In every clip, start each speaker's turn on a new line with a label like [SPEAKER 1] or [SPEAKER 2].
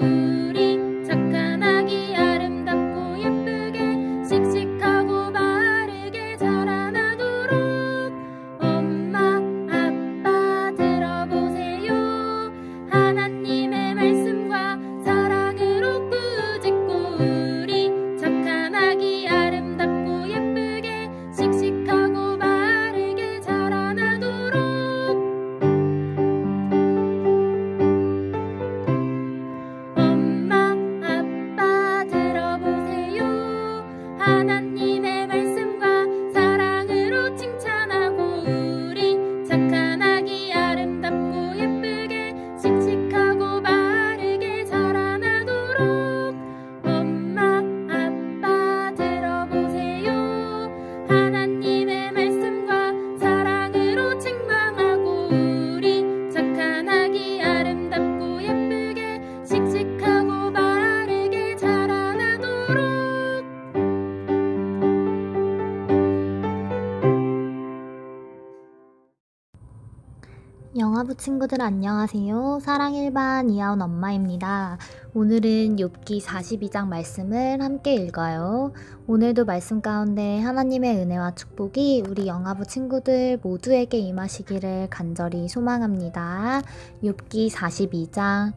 [SPEAKER 1] power. 영화부 친구들 안녕하세요. 사랑 일반 이하운 엄마입니다. 오늘은 욥기 42장 말씀을 함께 읽어요. 오늘도 말씀 가운데 하나님의 은혜와 축복이 우리 영화부 친구들 모두에게 임하시기를 간절히 소망합니다. 욥기 42장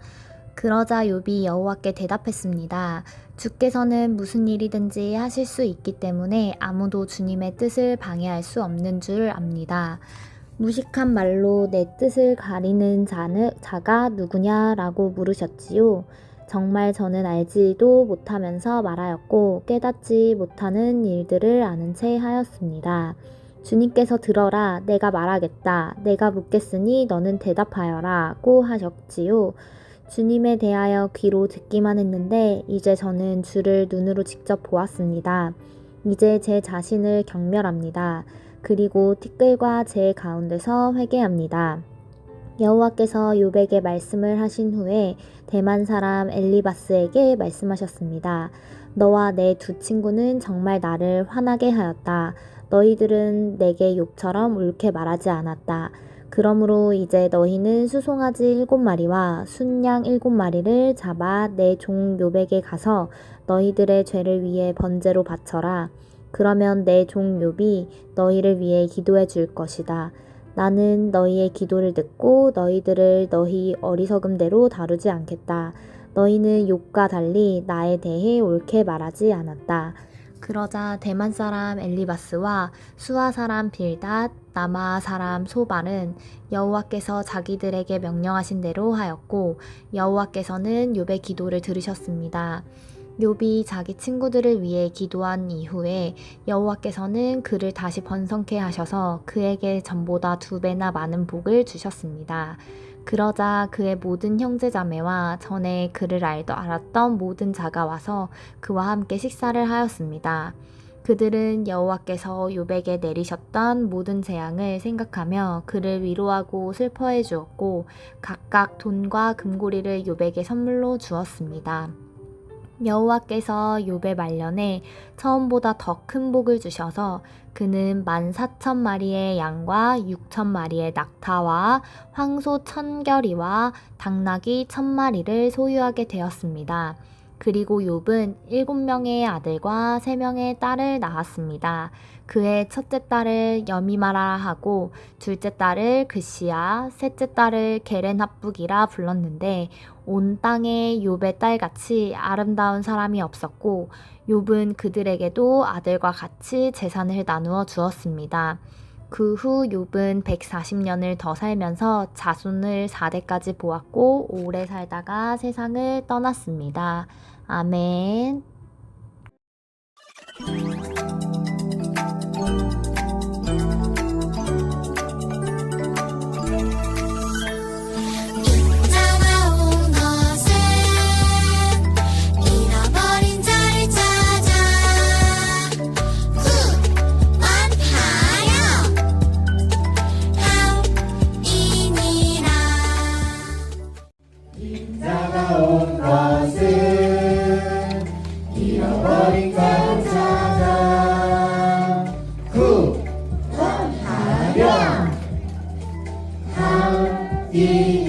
[SPEAKER 1] 그러자 욥이 여호와께 대답했습니다. 주께서는 무슨 일이든지 하실 수 있기 때문에 아무도 주님의 뜻을 방해할 수 없는 줄 압니다. 무식한 말로 내 뜻을 가리는 자는, 자가 누구냐라고 물으셨지요. 정말 저는 알지도 못하면서 말하였고 깨닫지 못하는 일들을 아는 채 하였습니다. 주님께서 들어라 내가 말하겠다 내가 묻겠으니 너는 대답하여라 고 하셨지요. 주님에 대하여 귀로 듣기만 했는데 이제 저는 주를 눈으로 직접 보았습니다. 이제 제 자신을 경멸합니다. 그리고 티끌과 제 가운데서 회개합니다. 여호와께서 욥에게 말씀을 하신 후에 대만 사람 엘리바스에게 말씀하셨습니다. 너와 내 두 친구는 정말 나를 화나게 하였다. 너희들은 내게 욥처럼 옳게 말하지 않았다. 그러므로 이제 너희는 수송아지 일곱 마리와 순양 일곱 마리를 잡아 내종 욥에게 가서 너희들의 죄를 위해 번제로 바쳐라. 그러면 내 종 욥이 너희를 위해 기도해 줄 것이다. 나는 너희의 기도를 듣고 너희들을 너희 어리석음대로 다루지 않겠다. 너희는 욥과 달리 나에 대해 옳게 말하지 않았다. 그러자 대만 사람 엘리바스와 수아 사람 빌닷, 남아 사람 소발은 여호와께서 자기들에게 명령하신 대로 하였고 여호와께서는 욥의 기도를 들으셨습니다. 욥이 자기 친구들을 위해 기도한 이후에 여호와께서는 그를 다시 번성케 하셔서 그에게 전보다 두 배나 많은 복을 주셨습니다. 그러자 그의 모든 형제자매와 전에 그를 알더 알았던 모든 자가 와서 그와 함께 식사를 하였습니다. 그들은 여호와께서 욥에게 내리셨던 모든 재앙을 생각하며 그를 위로하고 슬퍼해 주었고 각각 돈과 금고리를 욥에게 선물로 주었습니다. 여호와께서 욥의 말년에 처음보다 더 큰 복을 주셔서 그는 만 사천 마리의 양과 육천 마리의 낙타와 황소 천 결이와 당나귀 천 마리를 소유하게 되었습니다. 그리고 욥은 일곱 명의 아들과 세 명의 딸을 낳았습니다. 그의 첫째 딸을 여미마라 하고 둘째 딸을 그시야, 셋째 딸을 게렌합북이라 불렀는데 온 땅에 욥의 딸같이 아름다운 사람이 없었고 욥은 그들에게도 아들과 같이 재산을 나누어 주었습니다. 그 후 욥은 140년을 더 살면서 자손을 4대까지 보았고 오래 살다가 세상을 떠났습니다. 아멘.
[SPEAKER 2] 함